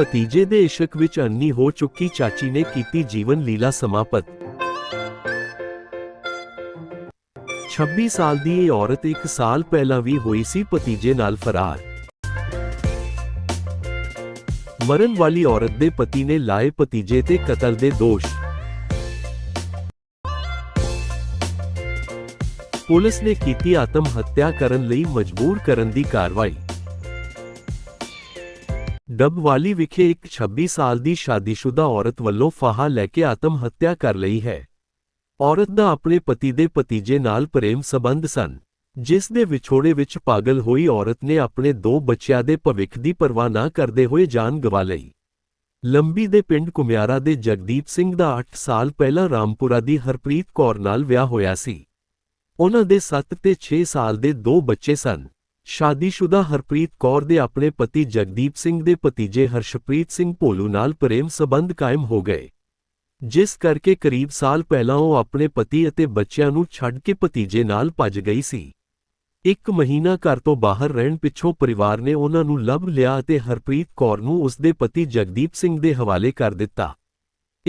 ਭਤੀਜੇ ਦੇ ਇਸ਼ਕ ਵਿੱਚ ਅੰਨੀ ਹੋ ਚੁੱਕੀ ਚਾਚੀ ਨੇ ਕੀਤੀ ਜੀਵਨ ਲੀਲਾ ਸਮਾਪਤ। 26 ਸਾਲ ਦੀ ਇਹ ਔਰਤ ਇੱਕ ਸਾਲ ਪਹਿਲਾਂ ਵੀ ਹੋਈ ਸੀ ਭਤੀਜੇ ਨਾਲ ਫਰਾਰ। ਮਰਨ ਵਾਲੀ ਔਰਤ ਦੇ ਪਤੀ ਨੇ ਲਾਏ ਭਤੀਜੇ ਤੇ ਕਤਲ ਦੇ ਦੋਸ਼। ਪੁਲਿਸ ਨੇ ਕੀਤੀ ਆਤਮ ਹੱਤਿਆ ਕਰਨ ਲਈ ਮਜਬੂਰ ਕਰਨ ਦੀ ਕਾਰਵਾਈ। ਡੱਬਵਾਲੀ ਵਿਖੇ ਇੱਕ 26 ਸਾਲ ਦੀ ਸ਼ਾਦੀशुदा ਔਰਤ ਵੱਲੋਂ ਫਾਹਾ ਲੈ ਕੇ ਆਤਮ ਹੱਤਿਆ ਕਰ ਲਈ ਹੈ। ਔਰਤ ਦਾ ਆਪਣੇ ਪਤੀ ਦੇ ਭਤੀਜੇ ਨਾਲ ਪ੍ਰੇਮ ਸੰਬੰਧ ਸਨ, ਜਿਸ ਦੇ ਵਿਛੋੜੇ ਵਿੱਚ ਪਾਗਲ ਹੋਈ ਔਰਤ ਨੇ ਆਪਣੇ ਦੋ ਬੱਚਿਆਂ ਦੇ ਭਵਿੱਖ ਦੀ ਪਰਵਾਹ ਨਾ ਕਰਦੇ ਹੋਏ ਜਾਨ ਗਵਾ ਲਈ। ਲੰਬੀ ਦੇ ਪਿੰਡ ਕੁਮਿਆਰਾ ਦੇ ਜਗਦੀਪ ਸਿੰਘ ਦਾ 8 ਸਾਲ ਪਹਿਲਾਂ ਰਾਮਪੁਰਾ ਦੀ ਹਰਪ੍ਰੀਤ ਕੌਰ ਨਾਲ ਵਿਆਹ ਹੋਇਆ ਸੀ। ਉਹਨਾਂ ਦੇ 7 ਤੇ 6 ਸਾਲ ਦੇ ਦੋ ਬੱਚੇ ਸਨ। ਸ਼ਾਦੀशुदा ਹਰਪ੍ਰੀਤ ਕੌਰ ਦੇ ਆਪਣੇ ਪਤੀ ਜਗਦੀਪ ਸਿੰਘ ਦੇ ਭਤੀਜੇ ਹਰਸ਼ਪ੍ਰੀਤ ਸਿੰਘ ਭੋਲੂ ਨਾਲ ਪ੍ਰੇਮ ਸਬੰਧ ਕਾਇਮ ਹੋ ਗਏ। ਜਿਸ ਕਰਕੇ ਕਰੀਬ ਸਾਲ ਪਹਿਲਾਂ ਉਹ ਆਪਣੇ ਪਤੀ ਅਤੇ ਬੱਚਿਆਂ ਨੂੰ ਛੱਡ ਕੇ ਭਤੀਜੇ ਨਾਲ ਭੱਜ ਗਈ ਸੀ। ਇੱਕ ਮਹੀਨਾ ਘਰ ਤੋਂ ਬਾਹਰ ਰਹਿਣ ਪਿੱਛੋਂ ਪਰਿਵਾਰ ਨੇ ਉਹਨਾਂ ਨੂੰ ਲੱਭ ਲਿਆ ਅਤੇ ਹਰਪ੍ਰੀਤ ਕੌਰ ਨੂੰ ਉਸਦੇ ਪਤੀ ਜਗਦੀਪ ਸਿੰਘ ਦੇ ਹਵਾਲੇ ਕਰ ਦਿੱਤਾ।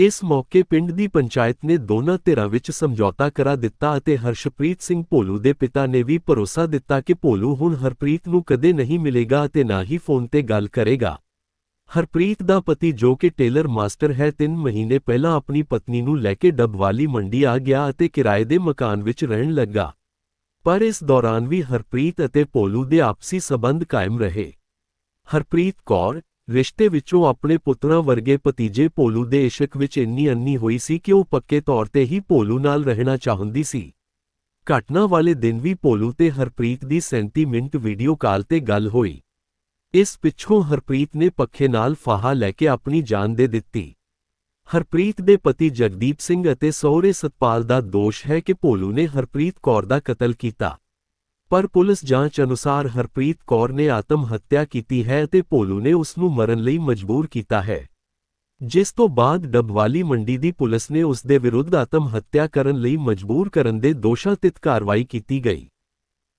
ਇਸ ਮੌਕੇ ਪਿੰਡ ਦੀ ਪੰਚਾਇਤ ਨੇ ਦੋਨਾਂ ਧਿਰਾਂ ਵਿੱਚ ਸਮਝੌਤਾ ਕਰਾ ਦਿੱਤਾ ਅਤੇ ਹਰਸ਼ਪ੍ਰੀਤ ਸਿੰਘ ਭੋਲੂ ਦੇ ਪਿਤਾ ਨੇ ਵੀ ਭਰੋਸਾ ਦਿੱਤਾ ਕਿ ਭੋਲੂ ਹੁਣ ਹਰਪ੍ਰੀਤ ਨੂੰ ਕਦੇ ਨਹੀਂ ਮਿਲੇਗਾ ਅਤੇ ਨਾ ਹੀ ਫੋਨ ਤੇ ਗੱਲ ਕਰੇਗਾ। ਹਰਪ੍ਰੀਤ ਦਾ ਪਤੀ ਜੋ ਕਿ ਟੇਲਰ ਮਾਸਟਰ ਹੈ 3 ਮਹੀਨੇ ਪਹਿਲਾਂ ਆਪਣੀ ਪਤਨੀ ਨੂੰ ਲੈ ਕੇ ਡੱਬਵਾਲੀ ਮੰਡੀ ਆ ਗਿਆ ਅਤੇ ਕਿਰਾਏ ਦੇ ਮਕਾਨ ਵਿੱਚ ਰਹਿਣ ਲੱਗਾ। ਪਰ ਇਸ ਦੌਰਾਨ ਵੀ ਹਰਪ੍ਰੀਤ ਅਤੇ ਭੋਲੂ ਦੇ ਆਪਸੀ ਸਬੰਧ ਕਾਇਮ ਰਹੇ। ਹਰਪ੍ਰੀਤ ਕੌਰ ਰਿਸ਼ਤੇ ਵਿੱਚੋਂ ਆਪਣੇ ਪੁੱਤਰਾਂ ਵਰਗੇ ਭਤੀਜੇ ਭੋਲੂ ਦੇ ਇਸ਼ਕ ਵਿੱਚ ਇੰਨੀ ਅੰਨੀ ਹੋਈ ਸੀ ਕਿ ਉਹ ਪੱਕੇ ਤੌਰ ਤੇ ਹੀ ਭੋਲੂ ਨਾਲ ਰਹਿਣਾ ਚਾਹੁੰਦੀ ਸੀ। ਘਟਨਾ ਵਾਲੇ ਦਿਨ ਵੀ ਭੋਲੂ ਤੇ ਹਰਪ੍ਰੀਤ ਦੀ 37 ਮਿੰਟ ਵੀਡੀਓ ਕਾਲ ਤੇ ਗੱਲ ਹੋਈ। ਇਸ ਪਿੱਛੋਂ ਹਰਪ੍ਰੀਤ ਨੇ ਪੱਖੇ ਨਾਲ ਫਾਹਾ ਲੈ ਕੇ ਆਪਣੀ ਜਾਨ ਦੇ ਦਿੱਤੀ। ਹਰਪ੍ਰੀਤ ਦੇ ਪਤੀ ਜਗਦੀਪ ਸਿੰਘ ਅਤੇ ਸਹੁਰੇ ਸਤਪਾਲ ਦਾ ਦੋਸ਼ ਹੈ ਕਿ ਭੋਲੂ ਨੇ ਹਰਪ੍ਰੀਤ ਕੌਰ ਦਾ ਕਤਲ ਕੀਤਾ। ਪਰ ਪੁਲਿਸ ਜਾਂਚ ਅਨੁਸਾਰ ਹਰਪ੍ਰੀਤ ਕੌਰ ਨੇ ਆਤਮ ਹੱਤਿਆ ਕੀਤੀ ਹੈ ਅਤੇ ਭੋਲੂ ਨੇ ਉਸ ਨੂੰ ਮਰਨ ਲਈ ਮਜਬੂਰ ਕੀਤਾ ਹੈ। ਜਿਸ ਤੋਂ ਬਾਅਦ ਡੱਬਵਾਲੀ ਮੰਡੀ ਦੀ ਪੁਲਿਸ ਨੇ ਉਸ ਦੇ ਵਿਰੁੱਧ ਆਤਮ ਹੱਤਿਆ ਕਰਨ ਲਈ ਮਜਬੂਰ ਕਰਨ ਦੇ ਦੋਸ਼ਾਂ ਤਿਤ ਕਾਰਵਾਈ ਕੀਤੀ ਗਈ।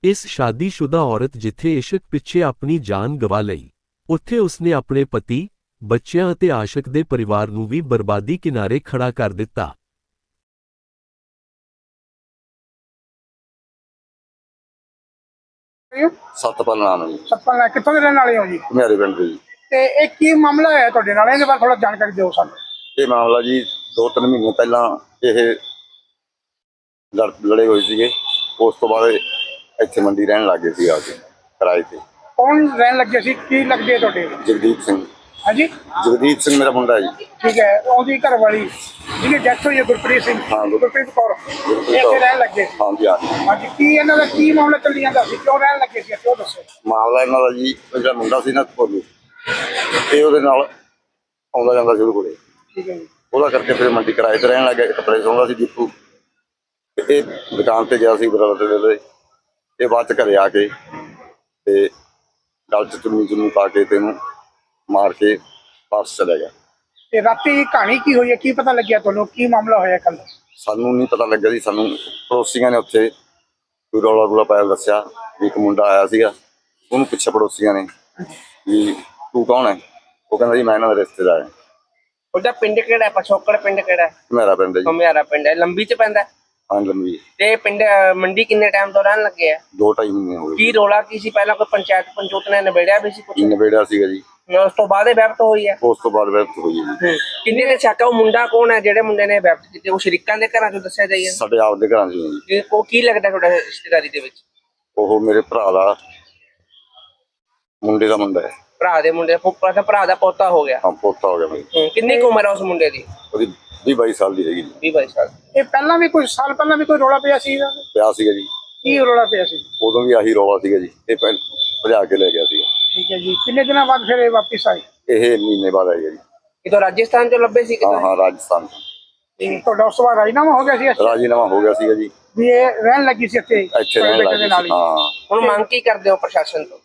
ਇਸ ਸ਼ਾਦੀशुदा ਔਰਤ ਜਿੱਥੇ ਇਸ਼ਕ ਪਿੱਛੇ ਆਪਣੀ ਜਾਨ ਗਵਾ ਲਈ, ਉੱਥੇ ਉਸਨੇ ਆਪਣੇ ਪਤੀ, ਬੱਚਿਆਂ ਅਤੇ ਆਸ਼ਕ ਦੇ ਪਰਿਵਾਰ ਨੂੰ ਵੀ ਬਰਬਾਦੀ ਕਿਨਾਰੇ ਖੜਾ ਕਰ ਦਿੱਤਾ। ਸਤਪਾਲ ਨਾਮ ਹੈ ਜੀ। ਸੱਪਾਂ ਕਿੱਥੋਂ ਦੇ ਰਹਿਣ ਵਾਲੇ ਹੋ ਜੀ? ਮੇਰੇ ਪਿੰਡ ਦੇ ਜੀ। ਤੇ ਇਹ ਕੀ ਮਾਮਲਾ ਹੋਇਆ ਤੁਹਾਡੇ ਨਾਲ? ਇਹਦੇ ਬਾਰੇ ਥੋੜਾ ਜਾਣਕਾਰੀ ਦਿਓ ਸਾਨੂੰ। ਇਹ ਮਾਮਲਾ ਜੀ ਦੋ ਤਿੰਨ ਮਹੀਨੇ ਪਹਿਲਾਂ ਇਹ ਲੜ ਲੜੇ ਹੋਏ ਸੀਗੇ। ਉਸ ਤੋਂ ਬਾਅਦ ਇੱਥੇ ਮੰਡੀ ਰਹਿਣ ਲੱਗ ਗਏ ਸੀ ਆ ਕੇ ਕਿਰਾਏ ਤੇ। ਕੌਣ ਰਹਿਣ ਲੱਗੇ ਸੀ? ਕੀ ਲੱਗਦੇ ਤੁਹਾਡੇ? ਜਗਦੀਪ ਸਿੰਘ। ਹਾਂਜੀ? ਜਗਦੀਪ ਸਿੰਘ ਮੇਰਾ ਮੁੰਡਾ ਜੀ। ਠੀਕ ਹੈ ਉਹਦੀ ਘਰ ਵਾਲੀ ਜਿਹਦੀ ਡੈਥ ਹੋਈ ਹੈ ਗੁਰਪ੍ਰੀਤ ਸਿੰਘ। ਹਾਂ, ਗੁਰ- ਗੁਰਪ੍ਰੀਤ ਕੌਰ। ਇਹ ਇੱਥੇ। ਰਹਿਣ ਲੱਗੇ। ਸੀ ਹਾਂਜੀ। ਹਾਂ ਜੀ। ਹਾਂਜੀ ਕੀ ਇਹਨਾਂ ਦਾ ਕੀ ਮਾਮਲਾ ਚੱਲੀ ਜਾਂਦਾ ਸੀ? ਕਿਉਂ ਰਹਿਣ ਲੱਗੇ ਸੀ? ਕਿਉਂ ਦੱਸੋ? ਮਾਮਲਾ ਇਹਨਾਂ ਦਾ ਜੀ ਉਹ ਜਿਹੜਾ ਮੁੰਡਾ ਸੀ ਨਾ ਭੋਲੂ। ਇਹ ਉਹਦੇ ਨਾਲ ਆਉਂਦਾ ਜਾਂਦਾ ਸੀ ਉਹਦੇ ਕੋਲੇ। ਠੀਕ ਹੈ ਜੀ। ਉਹਦਾ ਕਰਕੇ ਫਿਰ ਮੰਡੀ ਕਿਰਾਏ ਤੇ ਰਹਿਣ ਲੱਗਾ ਕੱਪੜੇ ਸੌਂਦਾ ਸੀ ਦੀਪੂ। ਤੇ ਇਹ ਦੁਕਾਨ ਤੇ ਗਿਆ ਸੀ ਬਰਾਬਰ ਦੇ ਵੇਲੇ ਇਹ ਬਾਅਦ ਚ ਘਰੇ ਆ ਕੇ ਤੇ ਗਲ ਚ ਚੁੰਨੀ ਚੁੰਨੀ ਪਾ ਕੇ ਤੈਨੂੰ ਮਾਰ ਕੇ ਵਾਪਸ ਚਲਾ ਗਿਆ ਤੇ ਰਾਤੀ ਕਹਾਣੀ ਕੀ ਹੋਈ ਹੈ? ਕੀ ਪਤਾ ਲੱਗਿਆ ਤੁਹਾਨੂੰ? ਕੀ ਮਾਮਲਾ ਹੋਇਆ ਕੱਲ ਸਾਨੂੰ ਨਹੀਂ ਪਤਾ ਲੱਗਿਆ ਸੀ ਸਾਨੂੰ ਪੜੋਸੀਆਂ ਨੇ ਉੱਥੇ ਕੋਈ ਰੌਲਾ ਰੂਲਾ ਪਾਇਆ ਦੱਸਿਆ ਵੀ ਇੱਕ ਮੁੰਡਾ ਆਇਆ ਸੀਗਾ। ਉਹਨੂੰ ਪਿੱਛੇ ਪੜੋਸੀਆਂ ਨੇ ਵੀ ਤੂੰ ਕੌਣ ਹੈ? ਉਹ ਕਹਿੰਦਾ ਜੀ ਮੈਂ ਇਹਨਾਂ ਦਾ ਰਿਸ਼ਤੇਦਾਰ ਹਾਂ। ਉਹਦਾ ਪਿੰਡ ਕਿਹੜਾ ਹੈ? ਪਛੋਕੜ ਪਿੰਡ ਕਿਹੜਾ ਹੈ? ਮੇਰਾ ਪਿੰਡ ਹੈ ਜੀ। ਕਮਿਆਰਾ ਪਿੰਡ ਹੈ। ਲੰਬੀ ਚ ਪੈਂਦਾ ਹੈ। ਲੰਮੀ ਤੇ ਇਹ ਪਿੰਡ ਮੰਡੀ ਕਿੰਨੇ ਟਾਈਮ ਤੋਂ ਰਹਿਣ ਲੱਗੇ ਆ? ਦੋ ਢਾਈ ਮਹੀਨੇ ਹੋ ਗਏ। ਕੀ ਰੋਲਾ ਕੀ ਸੀ? ਪਹਿਲਾਂ ਕੋਈ ਪੰਚਾਇਤ ਪੰਚੋਤ ਨੇ ਨਿਬੇੜਿਆ ਵੀ ਸੀ ਕੁਝ ਨਵੇੜਿਆ ਸੀਗਾ ਜੀ। ਉਸ ਤੋਂ ਬਾਅਦ ਇਹ ਵੈਬਟ ਹੋਈ ਹੈ। ਉਸ ਤੋਂ ਬਾਅਦ ਵਿਆਹ ਹੋਈ ਹੈ ਜੀ। ਕਿੰਨੇ ਦੇ ਸ਼ੱਕ ਹੈ ਉਹ ਮੁੰਡਾ ਕੌਣ ਹੈ? ਜਿਹੜੇ ਮੁੰਡੇ ਨੇ ਵੈਬਟ ਕੀਤੇ ਉਹ ਸ਼ਰੀਕਾਂ ਦੇ ਘਰਾਂ ਚੋਂ ਦੱਸਿਆ ਜਾਈਏ ਸਾਡੇ ਆਪ ਦੇ ਘਰਾਂ 'ਚ ਹੀ ਹੈ ਜੀ। ਕਿ ਉਹ ਕੀ ਲੱਗਦਾ ਤੁਹਾਡਾ ਰਿਸ਼ਤੇਦਾਰੀ ਦੇ ਵਿੱਚ? ਉਹ ਮੇਰੇ ਭਰਾ ਦਾ ਮੁੰਡੇ ਦਾ ਮੁੰਡਾ ਹੈ। ਭਰਾ ਦੇ ਮੁੰਡੇ ਦਾ ਫੁੱਫਾ ਦਾ ਭਰਾ ਦਾ ਪੋਤਾ ਹੋ ਗਿਆ। ਹਾਂ ਪੋਤਾ ਹੋ ਗਿਆ ਮੇਰੀ ਹੂੰ, ਕਿੰਨੀ ਕੁ ਉਮਰ ਹੈ ਉਸ ਮੁੰਡੇ ਦੀ? ਉਹਦੀ 20 22 ਸਾਲ ਦੀ ਹੈਗੀ ਜੀ। 20 22 ਸਾਲ। ਇਹ ਪਹਿਲਾਂ ਵੀ ਕੋਈ ਸਾਲ ਪਹਿਲਾਂ ਵੀ ਕੋਈ ਰੌਲਾ ਪਿਆ ਸੀ ਇਹਦਾ ਪਿਆ ਸੀਗਾ ਜੀ। ਕੀ ਰੌਲਾ ਪਿਆ ਸੀ? ਉਦੋਂ ਵੀ ਆਹੀ ਰੌਲਾ ਸੀਗਾ ਜੀ। ਇਹ ਪਹਿਲ ਭਜਾ ਕੇ ਲੈ ਗਿਆ ਸੀਗਾ। ਠੀਕ ਹੈ ਜੀ। ਕਿੰਨੇ ਦਿਨਾਂ ਬਾਅਦ ਫਿਰ ਇਹ ਵਾਪਸ ਆਏ? ਇਹ ਮਹੀਨੇ ਬਾਅਦ ਆਈ ਹੈ ਜੀ। ਇਹ ਤਾਂ ਰਾਜਸਥਾਨ ਚੋਂ ਲੱਭੇ ਸੀ ਹਾਂ ਕਿਤੇ? ਹਾਂ ਰਾਜਸਥਾਨ ਤੋਂ। ਤੇ ਤੁਹਾਡਾ ਉਸ ਤੋਂ ਬਾਅਦ ਰਾਜੀਨਾਮਾ ਹੋ ਗਿਆ ਸੀ? ਇਸ- ਰਾਜੀਨਾਮਾ ਹੋ ਗਿਆ ਸੀਗਾ ਜੀ। ਵੀ ਇਹ ਰਹਿਣ ਲੱਗੀ ਸੀ ਇੱਥੇ ਇੱਥੇ ਰਹਿਣ ਲੱਗ ਗਏ ਸੀ ਹੀ? ਹਾਂ। ਹੁਣ ਮੰਗ ਕੀ ਕਰਦੇ ਹੋ ਪ੍ਰਸ਼ਾਸਨ ਤੋਂ?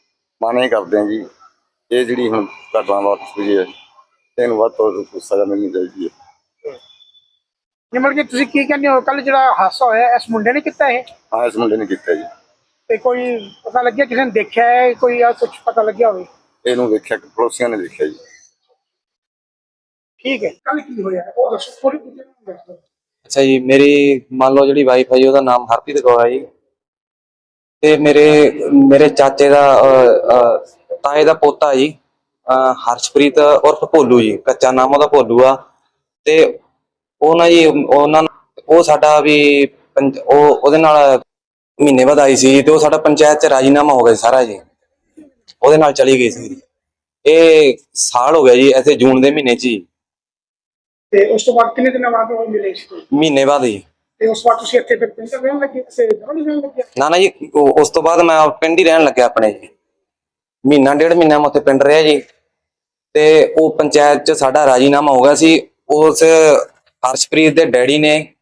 ਮਾਨੇ ਕਰਦੇ ਆ ਜੀ ਇਹ ਜਿਹੜੀ ਹੁਣ ਘਟਨਾ ਵਾਪਸ ਹੋਈ ਹੈ ਇਹਨੂੰ ਵੱਧ ਤੋਂ ਵੱਧ ਸਜ਼ਾ ਮਿਲਣੀ ਚਾਹੀਦੀ ਹੈ। ਜਿਵੇਂ ਕਿ ਤੁਸੀਂ ਕੀ ਕਹਿੰਦੇ ਹੋ? ਕੱਲ ਜਿਹੜਾ ਹਾਦਸਾ ਹੋਇਆ ਇਸ ਮੁੰਡੇ ਨੇ ਕੀਤਾ ਇਹ? ਹਾਂ ਇਸ ਮੁੰਡੇ ਨੇ ਕੀਤਾ ਜੀ। ਤੇ ਕੋਈ ਪਤਾ ਲੱਗਿਆ ਕਿਸੇ ਨੇ ਦੇਖਿਆ ਹੈ ਕੋਈ ਆ ਕੁਝ ਪਤਾ ਲੱਗਿਆ ਹੋਵੇ? ਇਹਨੂੰ ਦੇਖਿਆ ਕਿ ਪੜੋਸੀਆਂ ਨੇ ਦੇਖਿਆ ਜੀ। ਠੀਕ ਹੈ। ਕੱਲ ਕੀ ਹੋਇਆ? ਉਹ ਦੱਸੋ ਥੋੜੀ ਦੱਸੋ ਅੱਛਾ ਜੀ ਮੇਰੀ ਮੰਨ ਲਓ ਜਿਹੜੀ ਵਾਈਫ ਹੈ ਜੀ ਉਹਦਾ ਨਾਮ ਹਰਪ੍ਰੀਤ ਕੌਰ ਹੈ ਜੀ। ਤੇ ਮੇਰੇ ਮੇਰੇ ਚਾਚੇ ਦਾ ਤਾਏ ਦਾ ਪੋਤਾ ਜੀ ਹਰਸ਼ਪ੍ਰੀਤ ਉਰਫ ਭੋਲੂ ਜੀ ਕੱਚਾ ਨਾਮ ਉਹਦਾ ਭੋਲੂ ਆ। ਤੇ ਉਹ ਨਾ ਜੀ ਉਹਨਾਂ ਉਹ ਸਾਡਾ ਵੀ ਪੰਜ- ਉਹ ਉਹਦੇ ਨਾਲ ਮਹੀਨੇ ਬਾਅਦ ਆਈ ਸੀ ਤੇ ਉਹ ਸਾਡਾ ਪੰਚਾਇਤ ਚ ਰਾਜੀਨਾਮਾ ਹੋ ਗਿਆ ਸੀ ਸਾਰਾ ਜੀ। ਉਹਦੇ ਨਾਲ ਚਲੀ ਗਈ ਸੀ ਇਹ ਸਾਲ ਹੋ ਗਿਆ ਜੀ ਐਸੇ ਜੂਨ ਦੇ ਮਹੀਨੇ ਚ ਹੀ ਤੇ ਉਸ ਤੋਂ ਬਾਅਦ ਕਿੰਨੇ ਦਿਨਾਂ ਬਾਅਦ ਉਹ ਮਿਲੇ ਸੀ ਤੁਹਾਨੂੰ? ਮਹੀਨੇ ਬਾਅਦ ਜੀ। ਤੇ ਉਸ ਵਾਰ ਤੁਸੀਂ ਇੱਥੇ ਫਿਰ ਪਿੰਡ ਰਹਿਣ ਲੱਗੇ ਕਿਸੇ ਜਗ੍ਹਾ ਨਹੀਂ ਰਹਿਣ ਲੱਗੇ? ਨਾ ਨਾ ਜੀ ਉਹ- ਉਸ ਤੋਂ ਬਾਅਦ ਮੈਂ ਪਿੰਡ ਹੀ ਰਹਿਣ ਲੱਗਿਆ ਆਪਣੇ ਜੀ। ਮਹੀਨਾ ਡੇਢ ਮਹੀਨਾ ਮੈਂ ਉੱਥੇ ਪਿੰਡ ਰਿਹਾ ਜੀ। ਤੇ ਉਹ ਪੰਚਾਇਤ ਚ ਸਾਡਾ ਰਾਜੀਨਾਮਾ ਹੋ ਗਿਆ ਸੀ। ਉਸ ਹਰਸ਼ਪ੍ਰੀਤ ਦੇ ਡੈਡੀ ਨੇ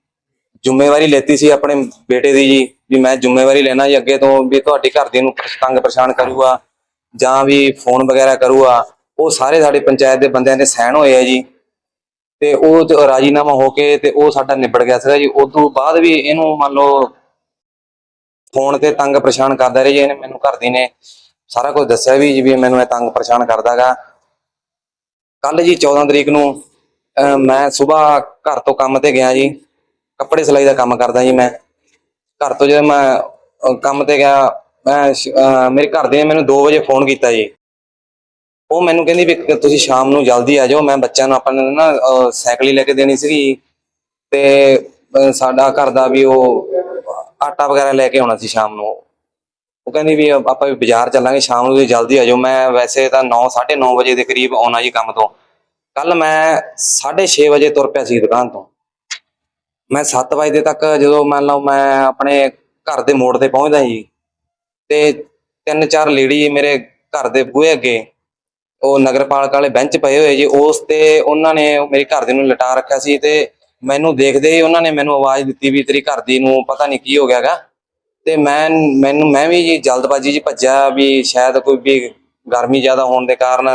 ਜ਼ਿੰਮੇਵਾਰੀ ਲੈਤੀ ਸੀ ਆਪਣੇ ਬੇਟੇ ਦੀ ਜੀ। ਵੀ ਮੈਂ ਜ਼ਿੰਮੇਵਾਰੀ ਲੈਣਾ ਜੀ ਅੱਗੇ ਤੋਂ ਵੀ ਤੁਹਾਡੀ ਘਰ ਦੀ ਨੂੰ ਤੰਗ ਪਰੇਸ਼ਾਨ ਕਰੂਗਾ ਜਾਂ ਵੀ ਫੋਨ ਵਗੈਰਾ ਕਰੂਗਾ, ਉਹ ਸਾਰੇ ਸਾਡੇ ਪੰਚਾਇਤ ਦੇ ਬੰਦਿਆਂ ਦੇ ਸਹਿਣ ਹੋਏ ਆ ਜੀ। ਤੇ ਉਹ ਰਾਜੀਨਾਮਾ ਹੋ ਕੇ ਤੇ ਉਹ ਸਾਡਾ ਨਿਬੜ ਗਿਆ ਸੀਗਾ ਜੀ। ਉਸ ਤੋਂ ਬਾਅਦ ਵੀ ਇਹਨੂੰ ਮੰਨ ਲਓ ਫੋਨ ਤੇ ਤੰਗ ਪਰੇਸ਼ਾਨ ਕਰਦਾ ਰਿਹਾ ਜੀ। ਇਹਨੇ ਮੈਨੂੰ ਘਰ ਦੀ ਨੇ ਸਾਰਾ ਕੁਝ ਦੱਸਿਆ ਵੀ ਜੀ, ਵੀ ਮੈਨੂੰ ਇਹ ਤੰਗ ਪਰੇਸ਼ਾਨ ਕਰਦਾਗਾ। ਕੱਲ ਜੀ 14 ਤਰੀਕ ਨੂੰ, ਅਹ ਮੈਂ ਸਵੇਰ ਘਰ ਤੋਂ ਕੰਮ ਤੇ ਗਿਆ ਜੀ। ਕੱਪੜੇ ਸਿਲਾਈ ਦਾ ਕੰਮ ਕਰਦਾ ਜੀ ਮੈਂ। ਘਰ ਤੋਂ ਜਦੋਂ ਮੈਂ, ਅਹ, ਕੰਮ ਤੇ ਗਿਆ, ਮੈਂ ਸ਼- ਅਹ, ਮੇਰੇ ਘਰ ਦੇ ਨੇ ਮੈਨੂੰ 2 ਵਜੇ ਫੋਨ ਕੀਤਾ ਜੀ। ਉਹ ਮੈਨੂੰ ਕਹਿੰਦੀ ਵੀ ਕਿ ਤੁਸੀਂ ਸ਼ਾਮ ਨੂੰ ਜਲਦੀ ਆ ਜਾਓ, ਮੈਂ ਬੱਚਿਆਂ ਨੂੰ ਆਪਾਂ ਨੇ ਨਾ, ਅਹ, ਸਾਈਕਲ ਹੀ ਲੈ ਕੇ ਦੇਣੀ ਸੀਗੀ। ਤੇ, ਅਹ, ਸਾਡਾ ਘਰ ਦਾ ਵੀ ਉਹ ਆਟਾ ਵਗੈਰਾ ਲੈ ਕੇ ਆਉਣਾ ਸੀ ਸ਼ਾਮ ਨੂੰ। ਉਹ ਕਹਿੰਦੀ ਵੀ ਆਪਾਂ ਵੀ ਬਾਜ਼ਾਰ ਚੱਲਾਂਗੇ, ਸ਼ਾਮ ਨੂੰ ਤੁਸੀਂ ਜਲਦੀ ਆ ਜਾਓ। ਮੈਂ ਵੈਸੇ ਤਾਂ 9 9:30 ਵਜੇ ਦੇ ਕਰੀਬ ਆਉਣਾ ਜੀ ਕੰਮ ਤੋਂ। ਕੱਲ ਮੈਂ 6:30 ਵਜੇ ਤੁਰ ਪਿਆ ਸੀ ਦੁਕਾਨ ਤੋਂ। ਮੈਂ 7 ਵਜੇ ਤੱਕ ਜਦੋਂ ਮੰਨ ਲਓ ਮੈਂ ਆਪਣੇ ਘਰ ਦੇ ਮੋੜ ਤੇ ਪਹੁੰਚਦਾ ਜੀ ਤੇ ਤਿੰਨ ਚਾਰ ਲੇਡੀ ਮੇਰੇ ਘਰ ਦੇ ਬੂਹੇ ਅੱਗੇ, ਉਹ ਨਗਰਪਾਲਿਕਾ ਵਾਲੇ ਬੈਂਚ ਪਏ ਹੋਏ ਜੀ, ਉਸ ਤੇ ਉਹਨਾਂ ਨੇ ਮੇਰੀ ਘਰ ਦੀ ਨੂੰ ਲਟਾ ਰੱਖਿਆ ਸੀ ਤੇ ਮੈਨੂੰ ਦੇਖਦੇ ਹੀ ਉਹਨਾਂ ਨੇ ਮੈਨੂੰ ਆਵਾਜ਼ ਦਿੱਤੀ ਵੀ ਤੇਰੀ ਘਰ ਦੀ ਨੂੰ ਪਤਾ ਨਹੀਂ ਕੀ ਹੋ ਗਿਆਗਾ। ਤੇ ਮੈਂ, ਮੈਨੂੰ, ਮੈਂ ਵੀ ਜੀ ਜਲਦਬਾਜ਼ੀ 'ਚ ਭੱਜਿਆ ਵੀ ਸ਼ਾਇਦ ਕੋਈ ਵੀ ਗਰਮੀ ਜ਼ਿਆਦਾ ਹੋਣ ਦੇ ਕਾਰਨ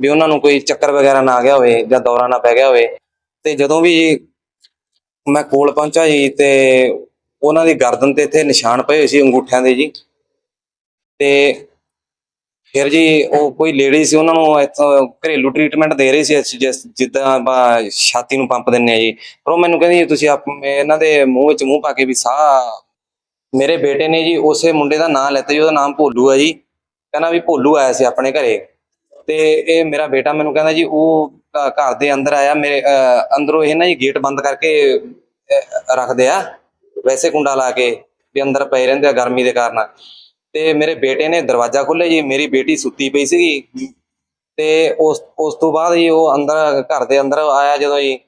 ਵੀ ਉਹਨਾਂ ਨੂੰ ਕੋਈ ਚੱਕਰ ਵਗੈਰਾ ਨਾ ਆ ਗਿਆ ਹੋਵੇ ਜਾਂ ਦੌਰਾ ਨਾ ਪੈ ਗਿਆ ਹੋਵੇ। ਤੇ ਜਦੋਂ ਵੀ ਮੈਂ ਕੋਲ ਪਹੁੰਚਾ ਜੀ ਤੇ ਉਹਨਾਂ ਦੀ ਗਰਦਨ ਤੇ ਇੱਥੇ ਨਿਸ਼ਾਨ ਪਏ ਹੋਏ ਸੀ ਅੰਗੂਠਿਆਂ ਦੇ ਜੀ। ਤੇ ਫਿਰ ਜੀ ਉਹ ਕੋਈ ਲੇਡੀ ਸੀ, ਉਹਨਾਂ ਨੂੰ ਇੱਥੋਂ ਘਰੇਲੂ ਟ੍ਰੀਟਮੈਂਟ ਦੇ ਰਹੀ ਸੀ ਜਿਸ- ਜਿੱਦਾਂ ਆਪਾਂ ਛਾਤੀ ਨੂੰ ਪੰਪ ਦਿੰਨੇ ਆ ਜੀ। ਪਰ ਉਹ ਮੈਨੂੰ ਕਹਿੰਦੀ ਤੁਸੀਂ ਆਪ ਇਹਨਾਂ ਦੇ ਮੂੰਹ ਵਿੱਚ ਮੂੰਹ ਪਾ ਕੇ ਵੀ ਸਾਹ ਮੇਰੇ ਬੇਟੇ ਨੇ ਜੀ ਉਸੇ ਮੁੰਡੇ ਦਾ ਨਾਮ ਲੈਤਾ ਜੀ, ਉਹਦਾ ਨਾਮ ਭੋਲੂ ਆ ਜੀ। ਕਹਿੰਦਾ ਵੀ ਭੋਲੂ ਆਇਆ ਸੀ ਆਪਣੇ ਘਰੇ। ਤੇ ਇਹ ਮੇਰਾ ਬੇਟਾ ਮੈਨੂੰ ਕਹਿੰਦਾ ਜੀ, ਉਹ ਘਰ ਦੇ ਅੰਦਰ ਆਇਆ ਮੇਰੇ ਅੰਦਰੋਂ ਇਹ ਨਾ ਜੀ ਗੇਟ ਬੰਦ ਕਰਕੇ ਰੱਖਦੇ ਆ ਵੈਸੇ ਕੁੰਡਾ ਲਾ ਕੇ ਵੀ ਅੰਦਰ ਪਏ ਰਹਿੰਦੇ ਆ ਗਰਮੀ ਦੇ ਕਾਰਨ। ਤੇ ਮੇਰੇ ਬੇਟੇ ਨੇ ਦਰਵਾਜ਼ਾ ਖੋਲ੍ਹਿਆ ਜੀ ਮੇਰੀ ਬੇਟੀ ਸੁੱਤੀ ਪਈ ਸੀਗੀ। ਤੇ ਉਸ ਉਸ ਤੋਂ ਬਾਅਦ ਜੀ ਉਹ ਅੰਦਰ ਘਰ ਦੇ ਅੰਦਰ ਆਇਆ ਜਦੋਂ ਜੀ।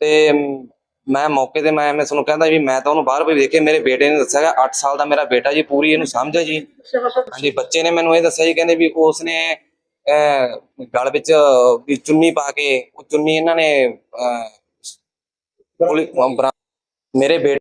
ਤੇ ਮੈਂ ਮੌਕੇ ਤੇ ਮੈਂ ਮੈਂ ਤੁਹਾਨੂੰ ਕਹਿੰਦਾ ਵੀ ਮੈਂ ਤਾਂ ਉਹਨੂੰ ਬਾਹਰ ਵੀ ਦੇਖੇ ਮੇਰੇ ਬੇਟੇ ਨੇ ਦੱਸਿਆ ਕਿ 8 ਸਾਲ ਦਾ ਮੇਰਾ ਬੇਟਾ ਜੀ ਪੂਰੀ ਇਹਨੂੰ ਸਮਝ ਹੈ ਜੀ। ਹਾਂਜੀ ਬੱਚੇ ਨੇ ਮੈਨੂੰ ਇਹ ਦੱਸਿਆ ਜੀ ਕਹਿੰਦੇ ਵੀ ਉਸਨੇ ਗਲ ਵਿੱਚ ਵੀ ਚੁੰਨੀ ਪਾ ਕੇ ਉਹ ਚੁੰਨੀ ਇਹਨਾਂ ਨੇ ਅਹ, ਮੇਰੇ ਬੇਟੇ